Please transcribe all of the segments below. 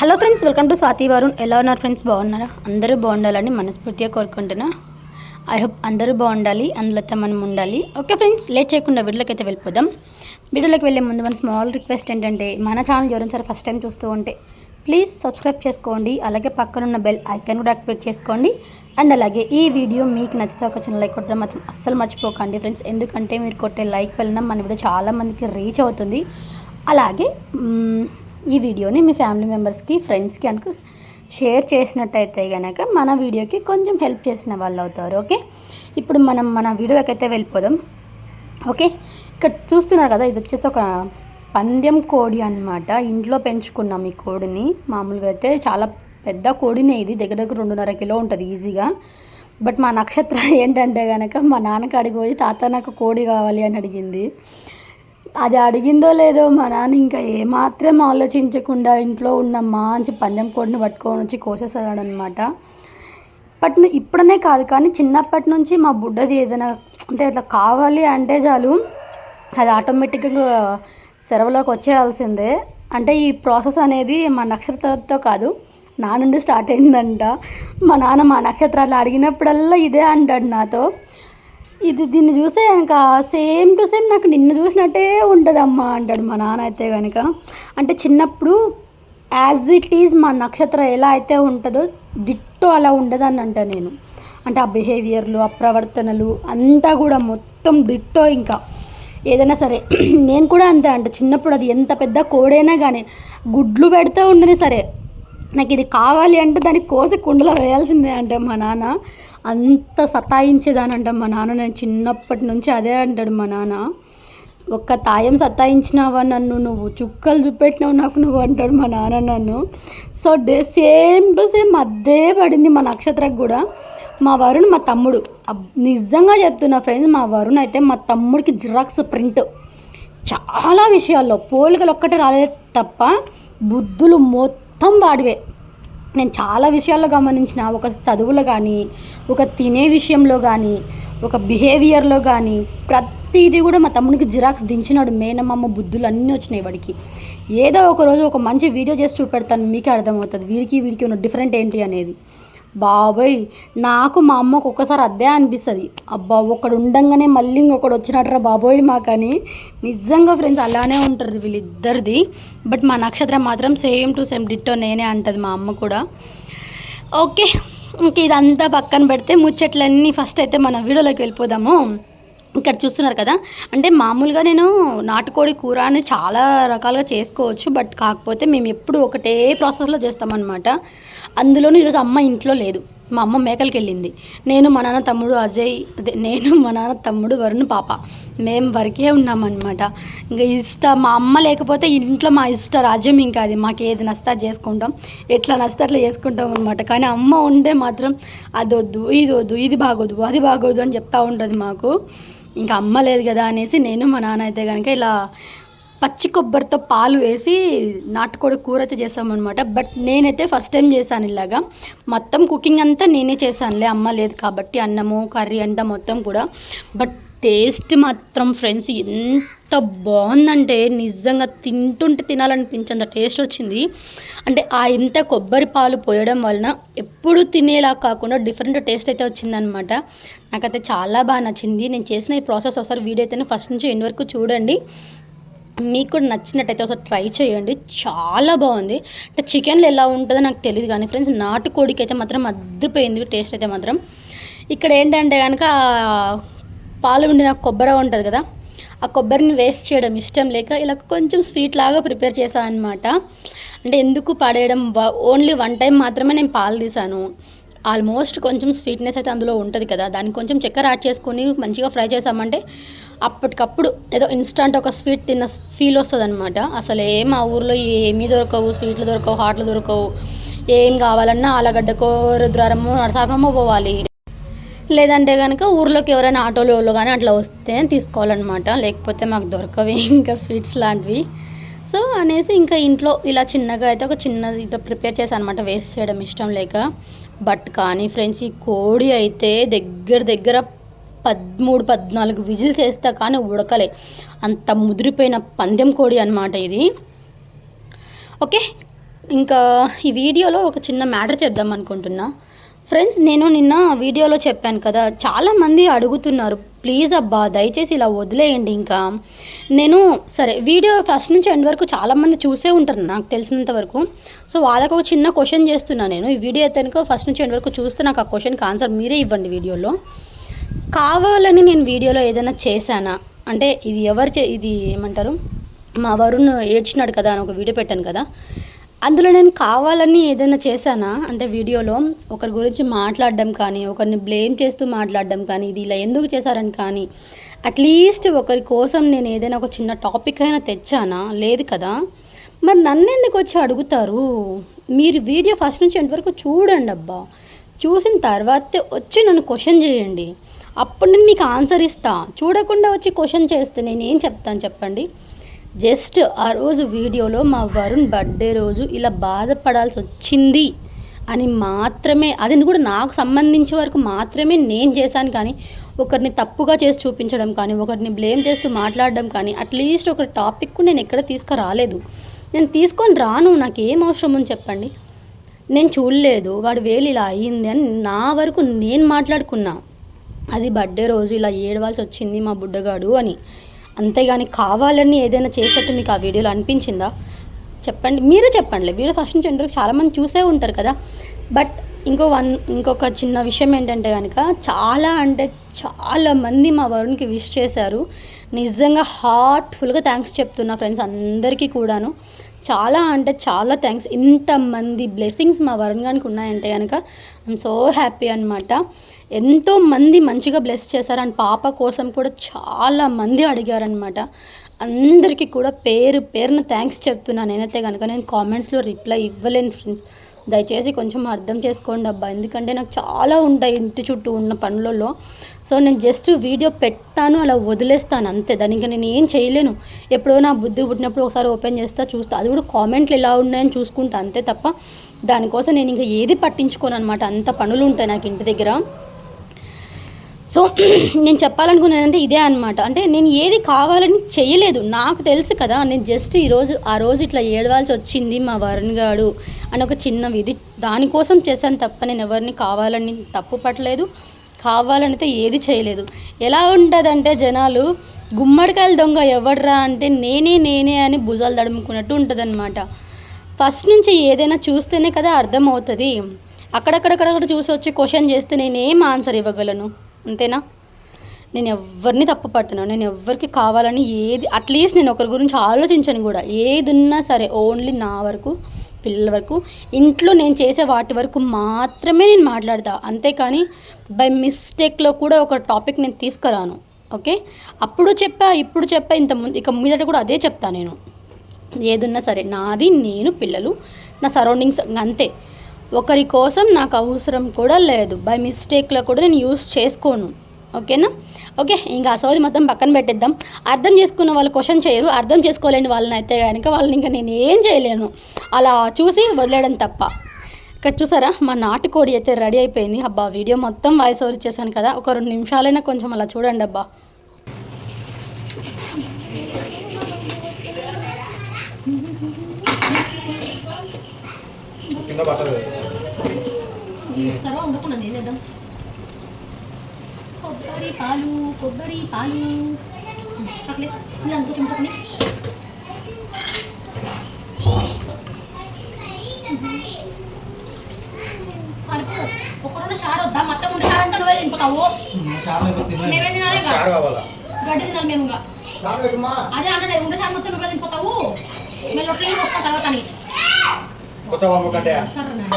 Hello friends welcome to Swathi Varun. ఎలా ఉన్నారు friends? బాగున్నారా? అందరూ బాగుండాలని మనస్ఫూర్తిగా కోరుకుంటున్నా. ఐ హోప్ అందరూ బాగుండాలి అందులో మనం ఉండాలి. ఓకే ఫ్రెండ్స్ లేట్ చేయకుండా వీడియోలోకి అయితే వెళ్ళిపోదాం. వీడియోలోకి వెళ్ళే ముందు మన స్మాల్ రిక్వెస్ట్ ఏంటంటే మన ఛానల్ ఎవరైనా ఫస్ట్ టైం చూస్తూ ఉంటే ప్లీజ్ సబ్స్క్రైబ్ చేసుకోండి. అలాగే పక్కనున్న బెల్ ఐకాన్ కూడా యాక్టివేట్ చేసుకోండి. అండ్ అలాగే ఈ వీడియో మీకు నచ్చితే ఒక చిన్న లైక్ కొట్టడం మాత్రం అస్సలు మర్చిపోకండి ఫ్రెండ్స్. ఎందుకంటే మీరు కొట్టే లైక్ వలన మన వీడియో చాలామందికి రీచ్ అవుతుంది. అలాగే ఈ వీడియోని మీ ఫ్యామిలీ మెంబర్స్కి ఫ్రెండ్స్కి కనుక షేర్ చేసినట్టయితే కనుక మన వీడియోకి కొంచెం హెల్ప్ చేసిన వాళ్ళు అవుతారు ఓకే? ఇప్పుడు మనం మన వీడియోకి అయితే వెళ్ళిపోదాం ఓకే? ఇక్కడ చూస్తున్నారు కదా ఇది వచ్చేసి ఒక పందెం కోడి అన్నమాట. ఇంట్లో పెంచుకున్నాం ఈ కోడిని. మామూలుగా అయితే చాలా పెద్ద కోడినే ఇది. దగ్గర దగ్గర రెండున్నర కిలో ఉంటుంది ఈజీగా. బట్ మా నక్షత్రం ఏంటంటే కనుక మా నాన్నకి అడిగి పోయి తాత నాకు కోడి కావాలి అని అడిగింది. అది అడిగిందో లేదో మా నాన్న ఇంకా ఏమాత్రం ఆలోచించకుండా ఇంట్లో ఉన్న మంచి పందెం కోడిని పట్టుకొని వచ్చి కోసేసాడు అనమాట బట్ ఇప్పుడనే కాదు కానీ చిన్నప్పటి నుంచి మా బుడ్డది ఏదైనా అంటే అట్లా కావాలి అంటే చాలు అది ఆటోమేటిక్గా సెలవులోకి వచ్చేయాల్సిందే. అంటే ఈ ప్రాసెస్ అనేది మా నక్షత్రంతో కాదు నా నుండి స్టార్ట్ అయిందంట. మా నాన్న మా నక్షత్రాలు అడిగినప్పుడల్లా ఇదే అంటాడు నాతో. ఇది దీన్ని చూసే కనుక సేమ్ టు సేమ్ నాకు నిన్ను చూసినట్టే ఉంటుందమ్మా అంటాడు మా నాన్న అయితే కనుక అంటే చిన్నప్పుడు యాజ్ ఇట్ ఈజ్ మా నక్షత్రం ఎలా అయితే ఉంటుందో డిట్టో అలా ఉండదని అంట నేను. అంటే ఆ బిహేవియర్లు ఆ ప్రవర్తనలు అంతా కూడా మొత్తం డిట్టో ఇంకా. ఏదైనా సరే నేను కూడా అంతే అంట. చిన్నప్పుడు అది ఎంత పెద్ద కోడైనా కానీ గుడ్లు పెడితే ఉండని సరే. నాకు ఇది కావాలి అంటే దాన్ని కోసి కుండలో వేయాల్సిందే అంటే మా నాన్న. అంత సతాయించేదానంట మా నాన్న. నేను చిన్నప్పటి నుంచి అదే అంటాడు మా నాన్న. ఒక్క తాయం సతాయించినావా నన్ను? నువ్వు చుక్కలు చూపెట్టినావు నాకు నువ్వు అంటాడు మా నాన్న నన్ను. So day same to same అదే పడింది మా నక్షత్రకు కూడా. మా వరుణ్ మా తమ్ముడు. నిజంగా చెప్తున్నా ఫ్రెండ్స్ మా వరుణ్ అయితే మా తమ్ముడికి జిరాక్స్ ప్రింట్. చాలా విషయాల్లో పోలికలు ఒక్కటే రాలేదు తప్ప బుద్ధులు మొత్తం వాడివే. నేను చాలా విషయాల్లో గమనించిన ఒక చదువులో కానీ ఒక తినే విషయంలో కానీ ఒక బిహేవియర్లో కానీ ప్రతిదీ కూడా మా తమ్మునికి జిరాక్స్ దించినాడు మేనమ్మమ్మ బుద్ధులు అన్నీ వచ్చినాయి వాడికి. ఏదో ఒక రోజు ఒక మంచి వీడియో చేసి చూపెడతాను మీకే అర్థమవుతుంది. వీడికి వీడికి ఉన్న డిఫరెంట్ ఏంటి అనేది. బాబోయ్ నాకు మా అమ్మకు ఒక్కసారి అదే అనిపిస్తుంది. అబ్బా ఒకడు ఉండంగానే మళ్ళీ ఇంకొకడు వచ్చినట్రా బాబోయ్ మాకని. నిజంగా ఫ్రెండ్స్ అలానే ఉంటుంది వీళ్ళిద్దరిది. బట్ మా నక్షత్రం మాత్రం సేమ్ టు సేమ్ డిట్టో నేనే అంటుంది మా అమ్మ కూడా. ఓకే. ఇంక ఇదంతా పక్కన పెడితే ముచ్చట్లన్నీ ఫస్ట్ అయితే మన వీడియోలోకి వెళ్ళిపోదాము. ఇక్కడ చూస్తున్నారు కదా అంటే మామూలుగా నేను నాటుకోడి కూర అని చాలా రకాలుగా చేసుకోవచ్చు బట్ కాకపోతే మేము ఎప్పుడు ఒకటే ప్రాసెస్లో చేస్తామన్నమాట. అందులోనూ ఈరోజు అమ్మ ఇంట్లో లేదు. మా అమ్మ మేకలకి వెళ్ళింది. నేను మా నాన్న తమ్ముడు అజయ్ అదే నేను మా నాన్న తమ్ముడు వరుణ్ పాప. మేము వరకే ఉన్నామన్నమాట. ఇంకా ఇష్ట మా అమ్మ లేకపోతే ఇంట్లో మా ఇష్ట రాజ్యం ఇంకా అది. మాకు ఏది నస్తా చేసుకుంటాం. ఎట్లా నచ్చితే అట్లా చేసుకుంటాం అనమాట కానీ అమ్మ ఉండే మాత్రం అది వద్దు ఇది వద్దు ఇది బాగోదు అది బాగోదు అని చెప్తా ఉంటుంది మాకు. ఇంకా అమ్మ లేదు కదా అనేసి నేను మా నాన్న అయితే కనుక ఇలా పచ్చి కొబ్బరితో పాలు వేసి నాటుకోడి కూర అయితే చేసామన్నమాట. బట్ నేనైతే ఫస్ట్ టైం చేశాను ఇలాగా. మొత్తం కుకింగ్ అంతా నేనే చేశానులే. అమ్మ లేదు కాబట్టి అన్నము కర్రీ అంతా మొత్తం కూడా. బట్ టేస్ట్ మాత్రం ఫ్రెండ్స్ ఎంత బాగుందంటే నిజంగా తింటుంటే తినాలనిపించేంత టేస్ట్ వచ్చింది. అంటే ఆ ఇంత కొబ్బరి పాలు పోయడం వలన ఎప్పుడు తినేలా కాకుండా డిఫరెంట్ టేస్ట్ అయితే వచ్చిందనమాట. నాకైతే చాలా బాగా నచ్చింది. నేను చేసిన ఈ ప్రాసెస్ ఒకసారి వీడియో అయితే ఫస్ట్ నుంచి ఎండ్ వరకు చూడండి. మీకు కూడా నచ్చినట్టయితే ఒకసారి ట్రై చేయండి. చాలా బాగుంది. అంటే చికెన్లో ఎలా ఉంటుందో నాకు తెలియదు కానీ ఫ్రెండ్స్ నాటుకోడికి అయితే మాత్రం అద్దరిపోయింది. టేస్ట్ అయితే మాత్రం. ఇక్కడ ఏంటంటే కనుక పాలు ఉండిన కొబ్బరి ఉంటుంది కదా ఆ కొబ్బరిని వేస్ట్ చేయడం ఇష్టం లేక ఇలా కొంచెం స్వీట్ లాగా ప్రిపేర్ చేశాను అనమాట అంటే ఎందుకు పడేయడం? ఓన్లీ వన్ టైం మాత్రమే నేను పాలు తీసాను ఆల్మోస్ట్ కొంచెం స్వీట్నెస్ అయితే అందులో ఉంటుంది కదా దానికి కొంచెం చక్కెర యాడ్ చేసుకొని మంచిగా ఫ్రై చేసామంటే అప్పటికప్పుడు ఏదో ఇన్స్టంట్ ఒక స్వీట్ తిన్న ఫీల్ వస్తుంది అనమాట అసలు ఏం మా ఊర్లో ఏమీ దొరకవు స్వీట్లు దొరకవు హాట్లు దొరకవు. ఏం కావాలన్నా ఆలగడ్డకో రుద్రారమో నరసారమో పోవాలి. లేదంటే కనుక ఊర్లోకి ఎవరైనా ఆటోలో వాళ్ళు కానీ అట్లా వస్తే తీసుకోవాలన్నమాట. లేకపోతే మాకు దొరకవి ఇంకా స్వీట్స్ లాంటివి. సో అనేసి ఇంకా ఇంట్లో ఇలా చిన్నగా అయితే ఒక చిన్నది ఇట్లా ప్రిపేర్ చేశాను అనమాట వేస్ట్ చేయడం ఇష్టం లేక. బట్ కానీ ఫ్రెండ్స్ ఈ కోడి అయితే దగ్గర దగ్గర పదమూడు పద్నాలుగు విజిల్స్ వేస్తా కానీ ఉడకలే. అంత ముదిరిపోయిన పందెం కోడి అనమాట ఇది. ఓకే. ఇంకా ఈ వీడియోలో ఒక చిన్న మ్యాటర్ చెప్దాం అనుకుంటున్నా. ఫ్రెండ్స్ నేను నిన్న వీడియోలో చెప్పాను కదా చాలామంది అడుగుతున్నారు ప్లీజ్ అబ్బా దయచేసి ఇలా వదిలేయండి ఇంకా. నేను సరే వీడియో ఫస్ట్ నుంచి ఎండ్ వరకు చాలామంది చూసే ఉంటారు నాకు తెలిసినంత వరకు. సో వాళ్ళకు ఒక చిన్న క్వశ్చన్ చేస్తున్నాను నేను. ఈ వీడియో అయితే ఫస్ట్ నుంచి ఎండ్ వరకు చూస్తే నాకు ఆ క్వశ్చన్కి ఆన్సర్ మీరే ఇవ్వండి వీడియోలో. కావాలని నేను వీడియోలో ఏదైనా చేశానా? అంటే ఇది ఎవరు చే ఇది ఏమంటారు? మా వరుణ్ ఏడ్చినాడు కదా అని ఒక వీడియో పెట్టాను కదా. అందులో నేను కావాలని ఏదైనా చేశానా? అంటే వీడియోలో ఒకరి గురించి మాట్లాడడం కానీ ఒకరిని బ్లేమ్ చేస్తూ మాట్లాడడం కానీ ఇది ఇలా ఎందుకు చేశారని కానీ అట్లీస్ట్ ఒకరి కోసం నేను ఏదైనా ఒక చిన్న టాపిక్ అయినా తెచ్చానా? లేదు కదా? మరి నన్ను ఎందుకు వచ్చి అడుగుతారు? మీరు వీడియో ఫస్ట్ నుంచి ఎంతవరకు వరకు చూడండి అబ్బా. చూసిన తర్వాతే వచ్చి నన్ను క్వశ్చన్ చేయండి. అప్పుడు నేను మీకు ఆన్సర్ ఇస్తా. చూడకుండా వచ్చి క్వశ్చన్ చేస్తే నేను ఏం చెప్తాను చెప్పండి? జస్ట్ ఆ రోజు వీడియోలో మా వరుణ్ బర్త్డే రోజు ఇలా బాధపడాల్సి వచ్చింది అని మాత్రమే అది కూడా నాకు సంబంధించే వరకు మాత్రమే నేను చేశాను కానీ ఒకరిని తప్పుగా చేసి చూపించడం కానీ ఒకరిని బ్లేమ్ చేస్తూ మాట్లాడడం కానీ అట్లీస్ట్ ఒక టాపిక్ నేను ఎక్కడ తీసుకురాలేదు. నేను తీసుకొని రాను నాకు ఏం అవసరం అని చెప్పండి? నేను చూడలేదు వాడు వేలు ఇలా అయ్యింది అని నా వరకు నేను మాట్లాడుకున్నా. అది బర్త్డే రోజు ఇలా ఏడవాల్సి వచ్చింది మా బుడ్డగాడు అని. అంతేగాని కావాలని ఏదైనా చేసేట్టు మీకు ఆ వీడియోలో అనిపించిందా? చెప్పండి. మీరే చెప్పండి. వీడియో ఫస్ట్ నుంచి ఎండ్ చాలామంది చూసే ఉంటారు కదా. బట్ ఇంకో వన్ ఇంకొక చిన్న విషయం ఏంటంటే కనుక చాలా అంటే చాలా మంది మా వరుణ్కి విష్ చేశారు. నిజంగా హార్ట్ఫుల్గా థ్యాంక్స్ చెప్తున్నా ఫ్రెండ్స్ అందరికీ కూడాను. చాలా అంటే చాలా థ్యాంక్స్ ఇంతమంది బ్లెస్సింగ్స్ మా వరుణ్ గారికి ఉన్నాయంటే కనుక ఐఎమ్ సో హ్యాపీ అనమాట ఎంతోమంది మంచిగా బ్లెస్ చేశారు. అండ్ పాప కోసం కూడా చాలా మంది అడిగారనమాట అందరికీ కూడా పేరు పేరున థ్యాంక్స్ చెప్తున్నాను నేనైతే కనుక నేను కామెంట్స్లో రిప్లై ఇవ్వలేను ఫ్రెండ్స్ దయచేసి కొంచెం అర్థం చేసుకోండి అబ్బా. ఎందుకంటే నాకు చాలా ఉంటాయి ఇంటి చుట్టూ ఉన్న పనులలో. సో నేను జస్ట్ వీడియో పెట్టాను అలా వదిలేస్తాను అంతే. దానికి నేను ఏం చేయలేను. ఎప్పుడో నా బుద్ధి పుట్టినప్పుడు ఒకసారి ఓపెన్ చేస్తా చూస్తా. అది కూడా కామెంట్లు ఎలా ఉన్నాయని చూసుకుంటా అంతే తప్ప. దానికోసం నేను ఇంకా ఏది పట్టించుకోను అనమాట అంత పనులు ఉంటాయి నాకు ఇంటి దగ్గర. సో నేను చెప్పాలనుకున్నానంటే ఇదే అనమాట అంటే నేను ఏది కావాలని చేయలేదు. నాకు తెలుసు కదా నేను జస్ట్ ఈరోజు ఆ రోజు ఇట్లా ఏడవాల్సి వచ్చింది మా వరుణ్ గాడు అని ఒక చిన్న విధి. దానికోసం చేశాను తప్ప నేను ఎవరిని కావాలని తప్పు పట్టలేదు. కావాలని అయితే ఏది చేయలేదు. ఎలా ఉంటుందంటే జనాలు గుమ్మడికాయల దొంగ ఎవడ్రా అంటే నేనే నేనే అని భుజాలు దడుముకున్నట్టు ఉంటుందన్నమాట. ఫస్ట్ నుంచి ఏదైనా చూస్తేనే కదా అర్థమవుతుంది. అక్కడక్కడక్కడక్కడ చూసి వచ్చి క్వశ్చన్ చేస్తే నేనేం ఆన్సర్ ఇవ్వగలను? అంతేనా? నేను ఎవరిని తప్పు పట్టను నేను ఎవరికి కావాలని ఏది అట్లీస్ట్ నేను ఒకరి గురించి ఆలోచించను కూడా. ఏది ఉన్నా సరే ఓన్లీ నా వరకు పిల్లల వరకు ఇంట్లో నేను చేసే వాటి వరకు మాత్రమే నేను మాట్లాడతా. అంతేకాని బై మిస్టేక్లో కూడా ఒక టాపిక్ నేను తీసుకురాను. ఓకే అప్పుడు చెప్పా ఇప్పుడు చెప్పా ఇంత ముందు ఇక మీదట కూడా అదే చెప్తా నేను. ఏదున్నా సరే నాది నేను పిల్లలు నా సరౌండింగ్స్ అంతే. ఒకరి కోసం నాకు అవసరం కూడా లేదు. బై మిస్టేక్లో కూడా నేను యూస్ చేసుకోను. ఓకేనా? ఓకే ఇంకా అసోది మొత్తం పక్కన పెట్టేద్దాం. అర్థం చేసుకున్న వాళ్ళు క్వశ్చన్ చేయరు. అర్థం చేసుకోలేని వాళ్ళని అయితే కనుక వాళ్ళని ఇంకా నేను ఏం చేయలేను. అలా చూసి వదిలేయడం తప్ప. ఇక్కడ చూసారా? మా నాటుకోడి అయితే రెడీ అయిపోయింది. అబ్బా వీడియో మొత్తం వాయిస్ ఓవర్ ఇచ్చేసాను కదా. ఒక రెండు నిమిషాలైనా కొంచెం అలా చూడండి అబ్బా. కింద పట్టదు. సరే ఉండకుండా నేను చేద్దాం కొబ్బరి పాలు కొబ్బరి పాలు. అనుకో చెంపకని ఒక రెండు షార్ వద్దా? మొత్తం ఉండే షార్ అంతా నువ్వే తింపుతావు మేమే తినాలి గడ్డి తినాలి మేము ఇక. అదే అంటే ఉండే షార్ మొత్తం నువ్వే తింపుతావు మేము రొట్టెలు వస్తాం తర్వాత అని. కొత్త పంపు కంటే సరే నాన్న.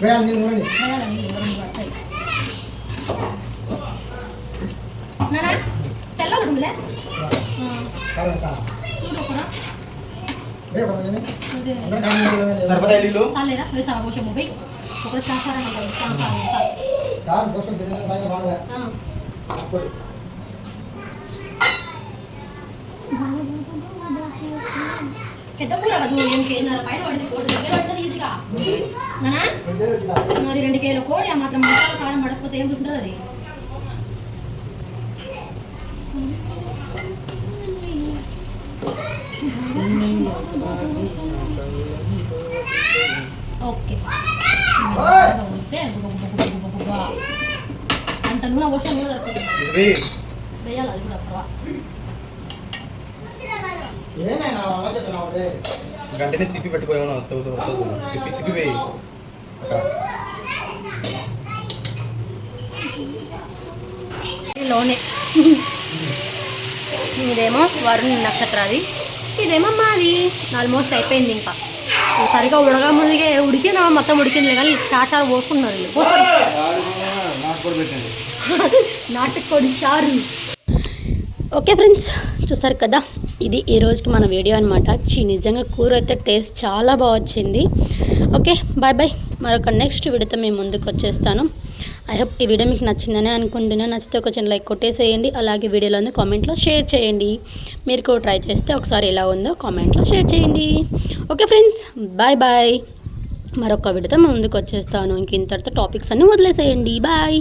వేయాలి నేను ఉండండి వేయాలని ఎవరిని పడతాయి. నానా తెల్లగా ఉందిలే కాదు చాలా చూడు ఒకరా రే ఒక రోజునే. అదే అందరం కాదు నేను కూడా సరిపడా ఇల్లు చాలేరా పోయి చాలా పోసే పోయి ఒకరు శాస్త్రం అంటారు శాస్త్రం కాదు కోసం బిజినెస్ బాగా పెద్ద కూర కదా ఏం కేజీన్నర పైన పడింది కోడి దగ్గర పడుతుంది ఈజీగా నానా మరి రెండు కేజీల కోడి ఆ మాత్రం మసాలా కారం పడకపోతే ఏం ఉంటుంది అది ఓకే ఓయ్! ఉడికితే గుబ గుబ గుబ గుబ గుబ. అంత నూనె పోసిన నూనె దొరుకుతుంది ఇది వేయాలి అది కూడా గంటనే తిప్పి పెట్టుకోమన్నా వస్తుంది వస్తుంది తిప్పి తిప్పి వేయి. లోనే. ఇదేమో వరుణ్ నక్షత్రాది. ఇదేమో మాది. ఆల్మోస్ట్ అయిపోయింది ఇంకా. సరిగా ఉడగా ముందుగా ఉడికినా మొత్తం ఉడికింది కానీ చాటా పోసుకున్నారు నాటుకోడి చారు. ఓకే ఫ్రెండ్స్ చూసారు కదా? ఇది ఈరోజుకి మన వీడియో అనమాట చీ నిజంగా కూర అయితే టేస్ట్ చాలా బాగా వచ్చింది. Okay bye bye. మరొక నెక్స్ట్ వీడియోతో మేము ముందుకు వచ్చేస్తాను. ఐ హోప్ ఈ వీడియో మీకు నచ్చిందని అనుకుంటున్నాను నచ్చితే ఒక చిన్న లైక్ కొట్టేసేయండి. అలాగే వీడియోలోనే కామెంట్లో షేర్ చేయండి. మీరు కూడా ట్రై చేస్తే ఒకసారి ఎలా ఉందో కామెంట్లో షేర్ చేయండి. ఓకే ఫ్రెండ్స్ బాయ్ బాయ్ మరొక వీడియోతో ముందుకు వచ్చేస్తాను. ఇంక ఇంతటితో టాపిక్స్ అన్నీ వదిలేసేయండి. బాయ్